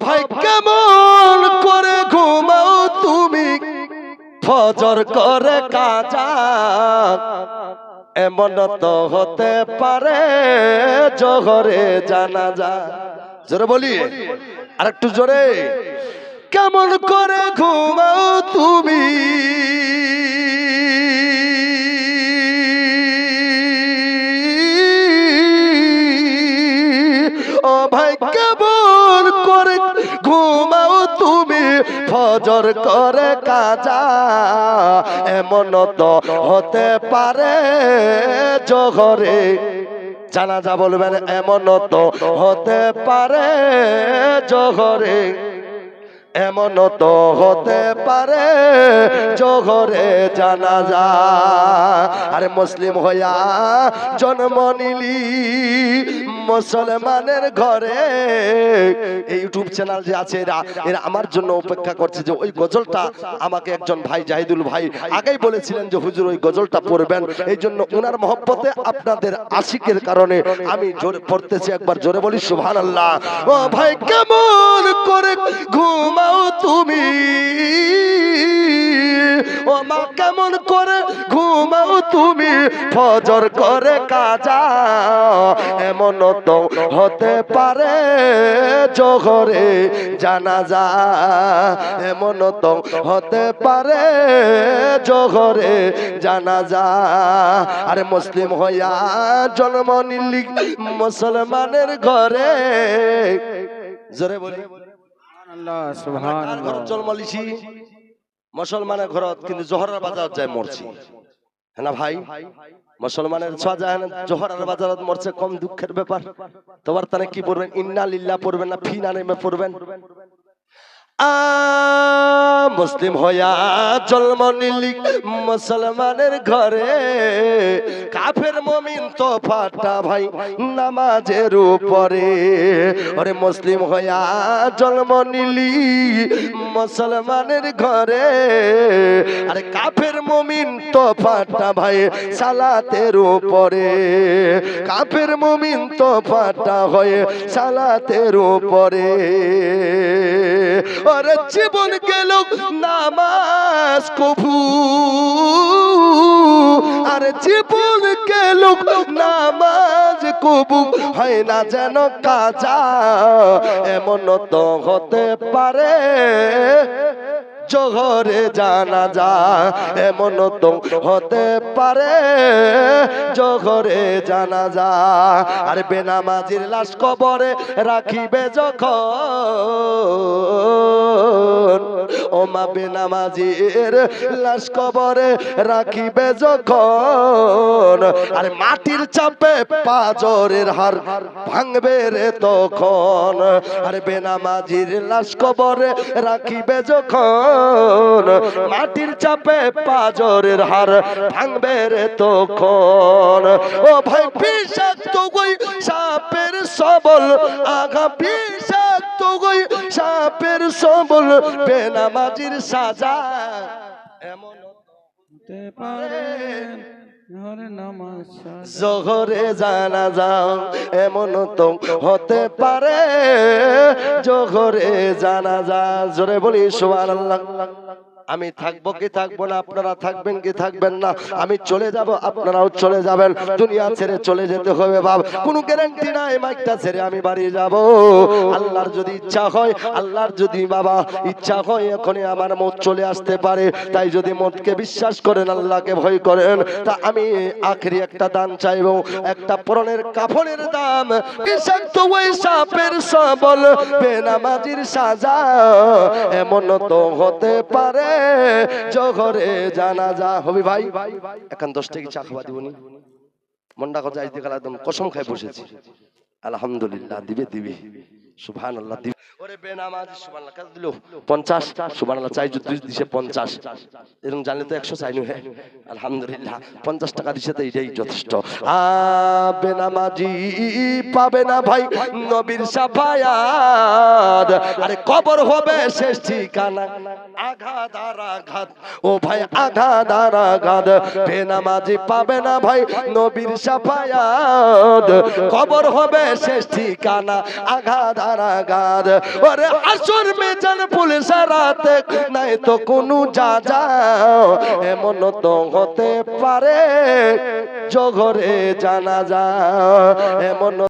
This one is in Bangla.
ভাই, কেমন করে ঘুমাও তুমি? ফজর করে কাজা। এমন তো হতে পারে জহরে জানা যা জোরে বলি আর একটু জোরে। কেমন করে ঘুমাও তুমি? ফজর করে কাজা এমন তো হতে পারে জহরে। জানাজা বলবেন, এমন তো হতে পারে জহরে। এমন তো হতে পারে, জোহরে জানা যা আরে মুসলিম হইয়া জন্ম নিলি মুসলমানের ঘরে। এই ইউটিউব চ্যানেল যে আছে, এরা এরা আমার জন্য অপেক্ষা করছে যে ওই গজলটা আমাকে একজন ভাই, জাহিদুল ভাই আগেই বলেছিলেন যে, হুজুর, ওই গজলটা পড়বেন। এই জন্য উনার মহব্বতে আপনাদের আশিকের কারণে আমি জোরে পড়তেছি, একবার জোরে বলি সুবহান আল্লাহ ও ভাই, কেমন করে ঘুমাও তুমি। ও মা, কেমন করে ঘুমাও তুমি? ফজর করে কাজা এমন তো হতে পারে জোহরে জানা যা এমন তো হতে পারে জোহরে জানা যা আরে মুসলিম হইয়া জন্ম নিলি মুসলমানের ঘরে। জোরে বলি। জন্ম লিছি মুসলমানের ঘরত কিন্তু জহরের বাজাৰত যায় মরছি। হ্যাঁ না ভাই? মুসলমানের ছোঁয়া যায় না জহরের বাজারত মরছে কম দুঃখের ব্যাপার। তোমার তানে কি পড়বেন? ইন্না লিল্লা পড়বেন না ফি নেমে পড়বেন? মুসলিম হইয়া জন্ম নিলি। মুসলমানের ঘরে কাফের মমিন তো ফাটা ভাই নামাজের উপরে। ওরে মুসলিম হইয়া জন্ম নিলি। মুসলমানের ঘরে। আরে কাফের মমিন তো ফাটা ভাই সালাতের উপরে। কাফের মমিন তো ফাটা হয়ে সালাতের উপরে। ওরে জীবন গেল নামাজ কবু কবু হয় না যেন কাজা। এমন তো হতে পারে, জোহরে জানা যা এমন তো হতে পারে, জোহরে জানা যা আর বেনামাজির লাশ কবরে রাখিবে যখন ও মা বেনামাজির লাশ কবরে রাখিবে যখন। আর মাটির চাপে পাজরের হার ভাঙবে রে তখন। আর বেনামাজির লাশ কবরে রাখিবে যখন। মাটির চাপে পাজরের হার ভাঙবে রে তখন। ও ভাই, বিষাক্ত গই সাপের সবল আগা, বিষাক্ত সাপের সবল বেনামাজির সাজা। এমন হতে পারে জোহরে জহরে জানা যাও এমন তো হতে পারে জহরে জানা যা জোরে বলি সোয়াল আমি থাকব কি থাকব না? আপনারা থাকবেন কি থাকবেন না? আমি চলে যাব আপনারাও চলে যাবেন। দুনিয়া ছেড়ে চলে যেতে হবে বাবা কোনো গ্যারান্টি নাই মাইকটা ছেড়ে আমি বাড়ি যাব। আল্লাহর যদি ইচ্ছা হয় আল্লাহর যদি বাবা ইচ্ছা হয় এখনই আমার মত চলে আসতে পারে। তাই যদি মতকে বিশ্বাস করেন আল্লাহকে ভয় করেন তা আমি আখরি একটা দান চাইব একটা পরনের কাফনের দাম। বিষাক্ত ওই সাপের সবল বেনামাজির সাজা এমন তো হতে পারে জঘরে জানা যা হবি ভাই, এখন দশটা কি চা খাওয়া দিবনি। মন্ডা কথা গেলে একদম কসম খাই বসেছি। আলহামদুলিল্লাহ, দিবে দিবে। সুবহানাল্লাহ, দিবে। ওরে বেনামাজি সুবহান আল্লাহ দিল। পঞ্চাশ সুবহান আল্লাহ চাই যদি দিছে পঞ্চাশ। এরকম জানলে তো একশো চাইনু হ্যাঁ। আলহামদুলিল্লাহ, পঞ্চাশ টাকা দিছে তো এটাই যথেষ্ট। আ, বেনামাজি পাবে না ভাই নবীর সাফায়াত। আরে কবর হবে শেষ ঠিকানা। আঘাত আর আঘাত। ও ভাই, আঘাত আর আঘাত। বেনামাজি পাবে না ভাই নবীর সাফায়াত। কবর হবে শেষ ঠিকানা। আঘাত আর আঘাত। ওরে মে মেজান পুলিশ রাতে নাই তো কোনো যা যাও এমন তো হতে পারে, জঘরে জানা যাও এমন